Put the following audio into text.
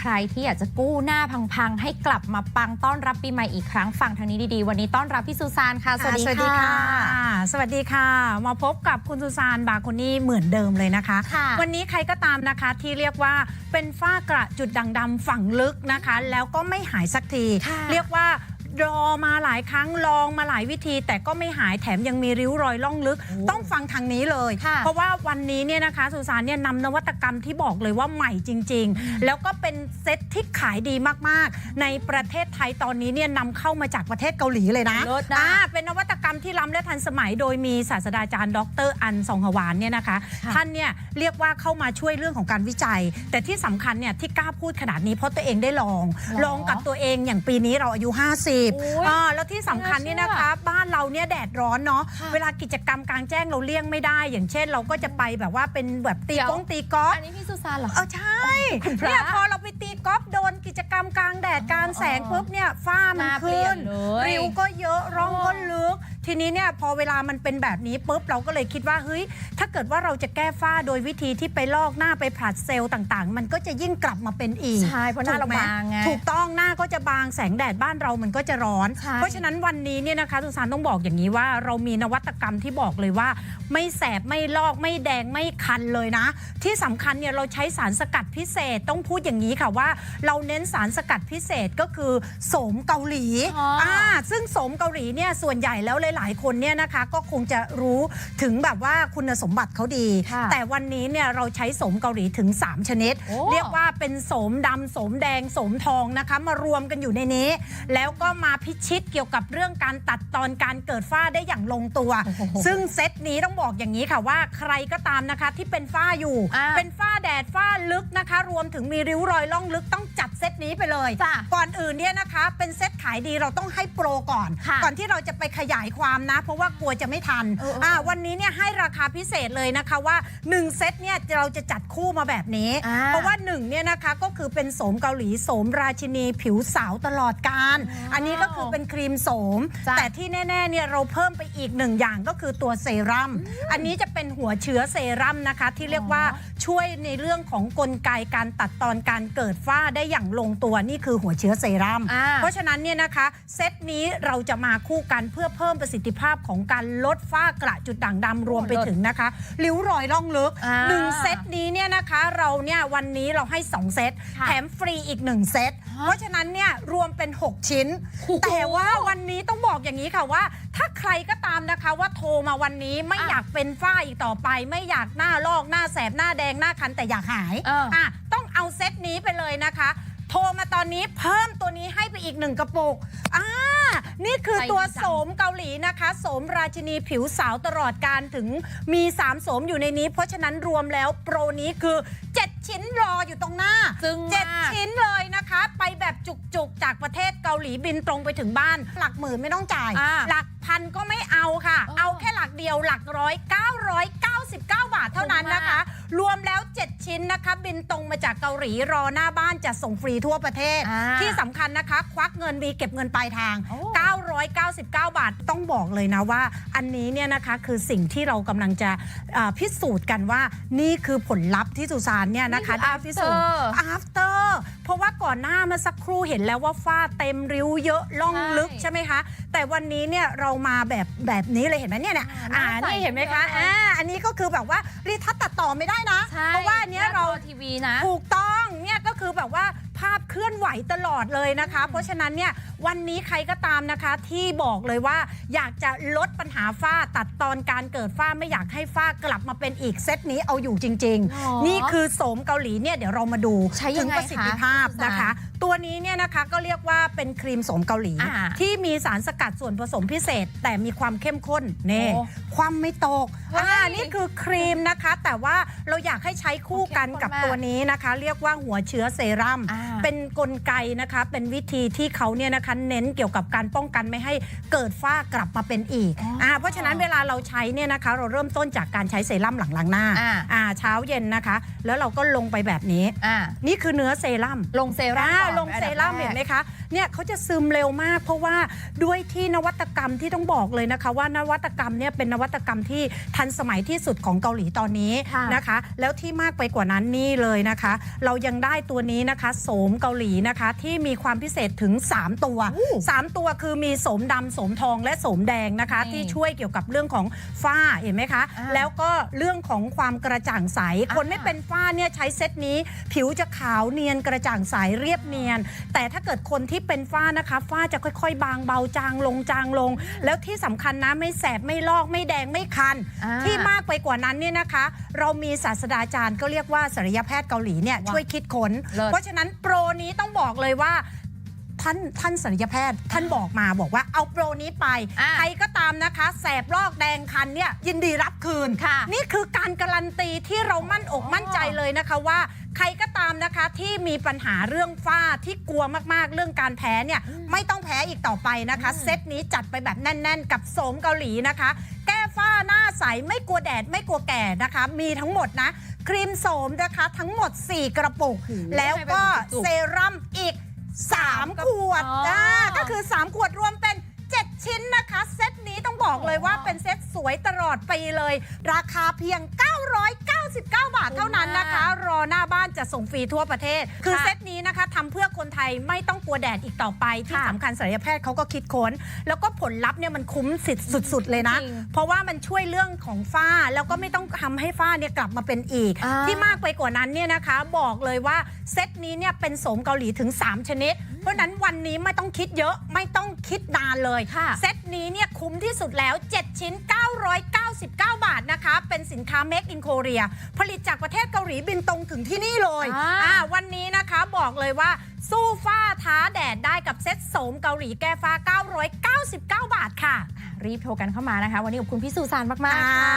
ใครที่อยากจะกู้หน้าพังๆ ให้กลับมาปังต้อนรับปีใหม่อีกครั้งฟังทางนี้ดีๆ วันนี้ต้อนรับพี่ซูซานค่ะ สวัสดีสวัสดีค่ะค่ะ สวัสดีค่ะ มาพบกับคุณสุซานบาคนนี่เหมือนเดิมเลยนะคะค่ะวันนี้ใครก็ตามนะคะที่เรียกว่าเป็นฝ้ากระจุดด่างดำฝังลึกนะคะ แล้วก็ไม่หายสักทีค่ะเรียกว่า รอมาหลายครั้งลองมาหลายวิธี แต่ก็ไม่หายแถมยังมีริ้วรอยล่องลึก ต้องฟังทางนี้เลย เพราะว่าวันนี้เนี่ยนะคะสุสานเนี่ยนำนวัตกรรมที่บอกเลยว่าใหม่จริง ๆ แล้วก็เป็นเซ็ตที่ขายดีมากๆ ในประเทศไทยตอนนี้เนี่ยนำเข้ามาจากประเทศเกาหลีเลยนะเนะ อ่เป็นนวัตกรรมที่ล้ำและทันสมัยโดยมีศาสตราจารย์ดรอันสองหวานเนี่ยนะคะท่านเนี่ยเรียกว่าเข้ามาช่วยเรื่องของการวิจัย แต่ที่สำคัญเนี่ยที่กล้าพูดขนาดนี้เพราะตัวเองได้ลองอลองกับตัวเองอย่างปีนี้เราอายุ 50บอ่าแล้วที่สำคัญเนี่ยนะคะ บ้านเราเนี่ยแดดร้อนเนาะเวลากิจกรรมกลางแจ้งเราเลี่ยงไม่ได้ อย่างเช่น เราก็จะไปแบบว่าเป็นแบบตีก้องตีกอล์ฟอันนี้พี่สุซานเหรอ เออใช่เนี่ยพอเราไปตีกอล์ฟโดนกิจกรรมกลางแดดกลางแสงปุ๊บเนี่ยฝ้ามันหน้ขึ้นเริ้วก็เยอะร่องก็ลึก ทีนี้เนี่ยพอเวลามันเป็นแบบนี้ปุ๊บเราก็เลยคิดว่าเฮ้ยถ้าเกิดว่าเราจะแก้ฝ้าโดยวิธีที่ไปลอกหน้าไปผลัดเซลล์ต่างๆ มันก็จะยิ่งกลับมาเป็นอีกใช่เพราะหน้าเราถูกไหมบางไงถูกต้องหน้าก็จะบางแสงแดดบ้านเรามันก็จะร้อนใช่เพราะฉะนั้นวันนี้เนี่ยนะคะสุสานต้องบอกอย่างนี้ว่าเรามีนวัตกรรมที่บอกเลยว่า ไม่แสบไม่ลอกไม่แดงไม่คันเลยนะ ที่สำคัญเนี่ยเราใช้สารสกัดพิเศษต้องพูดอย่างนี้ค่ะว่า เราเน้นสารสกัดพิเศษก็คือโสมเกาหลีอ๋ออ่าซึ่งโสมเกาหลีเนี่ยส่วนใหญ่แล้วหลายๆคนเนี่ยนะคะก็คงจะรู้ถึงแบบว่าคุณสมบัติเขาดี ค่ะแต่วันนี้เนี่ยเราใช้โสมเกาหลีถึง 3 ชนิด โอ้ เรียกว่าเป็นโสมดำโสมแดงโสมทองนะคะ มารวมกันอยู่ในนี้ แล้วก็มาพิชิตเกี่ยวกับเรื่องการตัดตอนการเกิดฝ้าได้อย่างลงตัว โอ้โหซึ่งเซตนี้ต้องบอกอย่างนี้ค่ะว่าใครก็ตามนะคะที่เป็นฝ้าอยู่ อ่า เป็นฝ้าแดดฝ้าลึกนะคะ รวมถึงมีริ้วรอยล่องลึกต้องจัดเซตนี้ไปเลย จ้ะ ก่อนอื่นเนี่ยนะคะเป็นเซตขายดีเราต้องให้โปรก่อน ค่ะก่อนที่เราจะไปขยายความนะ เพราะว่ากลัวจะไม่ทันเออเอออ่าวันนี้เนี่ยให้ราคาพิเศษเลยนะคะว่า 1 เซตเนี่ยเราจะจัดคู่มาแบบนี้ อ่าเพราะว่า1เนี่ยนะคะก็คือเป็นโสมเกาหลีโสมราชินีผิวสาวตลอดการว้าวอันนี้ก็คือเป็นครีมโสม จ้ะ แต่ที่แน่ๆเนี่ยเราเพิ่มไปอีกหนึ่งอย่างก็คือตัวเซรั่มอันนี้จะเป็นหัวเชื้อเซรั่มนะคะ ที่เรียกว่าช่วยในเรื่องของกลไกการตัดตอนการเกิดฝ้าได้อย่างลงตัวนี่คือหัวเชื้อเซรั่ม อ่า เพราะฉะนั้นเนี่ยนะคะ เซตนี้เราจะมาคู่กันเพื่อเพิ่มประสิทธิภาพของการลดฝ้ากระจุดด่างดำรวมไปถึงนะคะริ้วรอยล่องลึกอ่าหนึ่งเซตนี้เนี่ยนะคะเราเนี่ยวันนี้เราให้ 2 เซตค่ะแถมฟรีอีก 1 เซต เพราะฉะนั้นเนี่ยรวมเป็น 6 ชิ้น โอ้โหแต่ว่าวันนี้ต้องบอกอย่างนี้ค่ะว่า ถ้าใครก็ตามนะคะว่าโทรมาวันนี้ไม่อะอยากเป็นฝ้าอีกต่อไป ไม่อยากหน้าลอกหน้าแสบหน้าแดงหน้าคันแต่อยากหายเอออะต้องเอาเซตนี้ไปเลยนะคะ โทรมาตอนนี้เพิ่มตัวนี้ให้ไปอีกหนึ่งกระปุกอ่านี่คือใจดีตัวจังโสมเกาหลีนะคะโสมราชินีผิวสาวตลอดการถึงมี 3 โสมอยู่ในนี้ เพราะฉะนั้นรวมแล้วโปรนี้คือ 7 ชิ้นรออยู่ตรงหน้าจึงเจ็ดมากชิ้นเลยนะคะ ไปแบบจุกๆ จากประเทศเกาหลีบินตรงไปถึงบ้าน หลักหมื่นไม่ต้องจ่าย อ่า หลักพันก็ไม่เอาค่ะอ๋อเอาแค่หลักเดียวหลักร้อย999 บาทเท่านั้นนะคะ รวมแล้ว 7 ชิ้นนะคะ บินตรงมาจากเกาหลีรอหน้าบ้านจะส่งฟรีทั่วประเทศ อ่าที่สำคัญนะคะ ควักเงินมีเก็บเงินปลายทาง โอ้ 999 บาทต้องบอกเลยนะว่า อันนี้เนี่ยนะคะคือสิ่งที่เรากำลังจะเอ่อพิสูจน์กันว่านี่คือผลลัพธ์ที่สุสานเนี่ยนะคะนี่คือได้พิสูจน์ after after เพราะว่าก่อนหน้าเมื่อสักครู่เห็นแล้วว่าฝ้าเต็มริ้วเยอะล่องใช่ลึกใช่ไหมคะ แต่วันนี้เนี่ยเรามาแบบแบบนี้เลยเห็นไหมเนี่ยเนี่ยอ่าอ่าหน้าใสนี่เห็นไหมคะเลยอ่าอันนี้ก็คือแบบว่ารีทัชตัดต่อไม่ได้นะ ใช่ เพราะว่าอันเนี้ยเราหจอทีวีนะถูกต้องเนี่ยก็คือแบบว่าภาพเคลื่อนไหวตลอดเลยนะคะเพราะฉะนั้นเนี่ย วันนี้ใครก็ตามนะคะ ที่บอกเลยว่าอยากจะลดปัญหาฝ้าตัดตอนการเกิดฝ้าไม่อยากให้ฝ้ากลับมาเป็นอีกเซตนี้เอาอยู่จริงหรอๆนี่คือโสมเกาหลีเนี่ยเดี๋ยวเรามาดูใช้ยัถึงงไงประสิทธิภาพคะนะคะ ตัวนี้เนี่ยนะคะก็เรียกว่าเป็นครีมโสมเกาหลีอ่าที่มีสารสกัดส่วนผสมพิเศษ แต่มีความเข้มข้นเน่โอ้ความไม่ตกเฮ้ยอ่านี่คือครีมนะคะ แต่ว่าเราอยากให้ใช้คู่กันกับเข้มข้นมากตัวนี้นะคะ เรียกว่าหัวเชื้อเซรั่มอ่า เป็นกลไกนะคะ เป็นวิธีที่เขาเนี่ยนะคะนะคะเน้นเกี่ยวกับการป้องกันไม่ให้เกิดฝ้ากลับมาเป็นอีกอ๋ออ่่าเพราะฉะนั้นเวลาเราใช้เนี่ยนะคะ เราเริ่มต้นจากการใช้เซรั่มหลังล้างหน้าอ่า อ่าเช้าเย็นนะคะ แล้วเราก็ลงไปแบบนี้ อ่านี่คือเนื้อเซรั่ม ลงเซรั่มอ่าก่อนลงเซรั่มอันดับแกเห็นไหมคะ เนี่ยเขาจะซึมเร็วมาก เพราะว่าด้วยที่นวัตกรรมที่ต้องบอกเลยนะคะ ว่านวัตกรรมเนี่ยเป็นนวัตกรรมที่ทันสมัยที่สุดของเกาหลีตอนนี้ค่ะนะคะ แล้วที่มากไปกว่านั้นนี่เลยนะคะ เรายังได้ตัวนี้นะคะโสมเกาหลีนะคะ ที่มีความพิเศษถึง 3 ตัว 3 ตัวคือมีโสมดำโสมทองและโสมแดงนะคะนี่ที่ช่วยเกี่ยวกับเรื่องของฝ้าเห็นไหมคะอ่าแล้วก็เรื่องของความกระจ่างใส คนอ่าไม่เป็นฝ้าเนี่ยใช้เซตนี้ ผิวจะขาวเนียนกระจ่างใสเรียบเนียน แต่ถ้าเกิดคนที่เป็นฝ้านะคะ ฝ้าจะค่อยๆ บางเบาจางลงจางลง แล้วที่สำคัญนะไม่แสบไม่ลอกไม่แดงไม่คันอ่าที่มากไปกว่านั้นเนี่ยนะคะ เรามีศาสตราจารย์ก็เรียกว่าศัลยแพทย์เกาหลีเนี่ยว้าวช่วยคิดค้นเลิศเพราะฉะนั้นโปรนี้ต้องบอกเลยว่าท่านท่านศัลยแพทย์ท่านบอกมาบอกว่าเอาโปรนี้ไป อะใครก็ตามนะคะ แสบลอกแดงคันเนี่ยยินดีรับคืน ค่ะ นี่คือการการันตีที่เรามั่นอกมั่นใจเลยนะคะว่า ใครก็ตามนะคะที่มีปัญหาเรื่องฝ้าที่กลัวมากๆ เรื่องการแพ้เนี่ยไม่ต้องแพ้อีกต่อไปนะคะ เซตนี้จัดไปแบบแน่น ๆ กับโสมเกาหลีนะคะ แก้ ฝ้าหน้าใสไม่กลัวแดดไม่กลัวแก่นะคะ มีทั้งหมดนะ ครีมโสมนะคะทั้งหมด 4 กระปุก แล้วก็ให้ไปเป็นจุกๆเซรั่มอีก 3 ขวดอ๋ออ่าก็คือ 3 ขวดรวมเป็น 7 ชิ้นนะคะ เซตนี้ต้องบอกเลยว่าเป็นเซตสวยตลอดปีเลย ราคาเพียง 999 บาทเท่านั้นนะคะ รอหน้าบ้านจะส่งฟรีทั่วประเทศ คือเซตนี้นะคะทำเพื่อคนไทยไม่ต้องกลัวแดดอีกต่อไป ที่ค่ะสำคัญศัลยแพทย์เขาก็คิดค้น แล้วก็ผลลัพธ์เนี่ยมันคุ้มสิทธิ์สุด ๆ เลยนะ จริงเพราะว่ามันช่วยเรื่องของฝ้าแล้วก็ไม่ต้องทำให้ฝ้าเนี่ยกลับมาเป็นอีก อ่า ที่มากไปกว่านั้นเนี่ยนะคะ บอกเลยว่าเซตนี้เนี่ยเป็นโสมเกาหลีถึง 3 ชนิด เพราะฉะนั้นวันนี้ไม่ต้องคิดเยอะไม่ต้องคิดนานเลยค่ะ เซตนี้เนี่ยคุ้มที่สุดแล้ว 7 ชิ้น 999 บาทนะคะ เป็นสินค้า Make in Korea ผลิตจากประเทศเกาหลีบินตรงถึงที่นี่เลยอ่า อ่าวันนี้นะคะบอกเลยว่าสู้ฝ้าท้าแดดได้กับเซตโสมเกาหลีแก้ฟ้า 999 บาทค่ะ รีบโทรกันเข้ามานะคะ วันนี้ขอบคุณพี่สุสานมาก ๆ ค่ะค่ะ